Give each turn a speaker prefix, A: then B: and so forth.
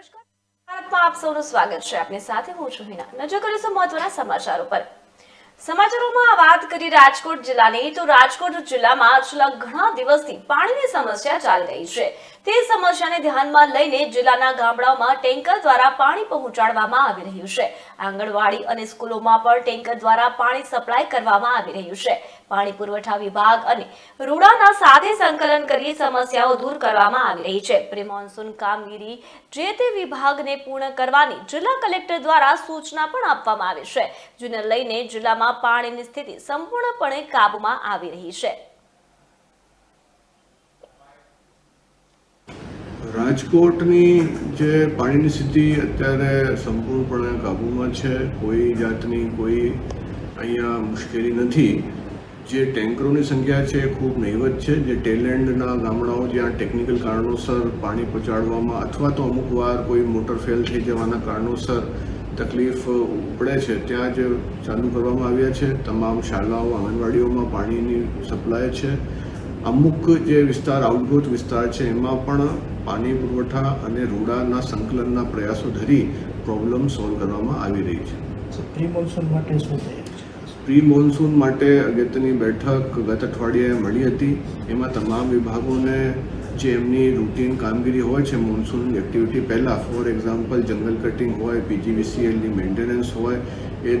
A: નમસ્કાર. ભારતમાં આપ સૌનું સ્વાગત છે. આપની સાથે હું છું હિના. નજર કરીશું મહત્વના સમાચારો પર. સમાચારોમાં વાત કરી રાજકોટ જિલ્લાની. તો રાજકોટ જિલ્લામાં છેલ્લા ઘણા દિવસથી પાણીની સમસ્યા ચાલી રહી છે. તે સમસ્યાને ધ્યાનમાં લઈને જિલ્લાના ગામડાઓમાં ટેન્કર દ્વારા પાણી પહોંચાડવામાં આવી રહ્યું છે. આંગણવાડી અને સ્કૂલોમાં પણ ટેન્કર દ્વારા પાણી સપ્લાય કરવામાં આવી રહ્યું છે. પાણી પુરવઠા વિભાગ અને રૂડાના સાથે સંકલન કરી સમસ્યાઓ દૂર કરવામાં આવી રહી છે. પ્રી મોન્સૂન કામગીરી જે તે વિભાગને પૂર્ણ કરવાની જિલ્લા કલેક્ટર દ્વારા સૂચના પણ આપવામાં આવી છે. જેને લઈને જિલ્લામાં પાણીની સ્થિતિ સંપૂર્ણપણે કાબૂમાં આવી રહી છે.
B: રાજકોટની જે પાણીની સ્થિતિ અત્યારે સંપૂર્ણપણે કાબૂમાં છે, કોઈ જાતની કોઈ અહીંયા મુશ્કેલી નથી. જે ટેન્કરોની સંખ્યા છે એ ખૂબ નહીવત છે. જે ટેલેન્ડના ગામડાઓ જ્યાં ટેકનિકલ કારણોસર પાણી પહોંચાડવામાં અથવા તો અમુક વાર કોઈ મોટર ફેલ થઈ જવાના કારણોસર તકલીફ ઉપડે છે, ત્યાં જ ચાલુ કરવામાં આવ્યા છે. તમામ શાળાઓ, આંગણવાડીઓમાં પાણીની સપ્લાય છે. અમુક જે વિસ્તાર આઉટગોટ વિસ્તાર છે એમાં પણ પાણી પુરવઠા અને રૂડાના સંકલનના પ્રયાસો ધરી પ્રોબ્લેમ સોલ્વ કરવામાં આવી રહી છે.
C: પ્રી મોન્સૂન માટે શું
B: પ્રી મોન્સૂન માટે અગત્યની બેઠક ગત અઠવાડિયે મળી હતી. એમાં તમામ વિભાગોને જે એમની રૂટીન કામગીરી હોય છે મોન્સૂન એક્ટિવિટી પહેલાં ફોર એક્ઝામ્પલ જંગલ કટિંગ હોય પીજીવીસીએલની મેન્ટેનન્સ હોય એ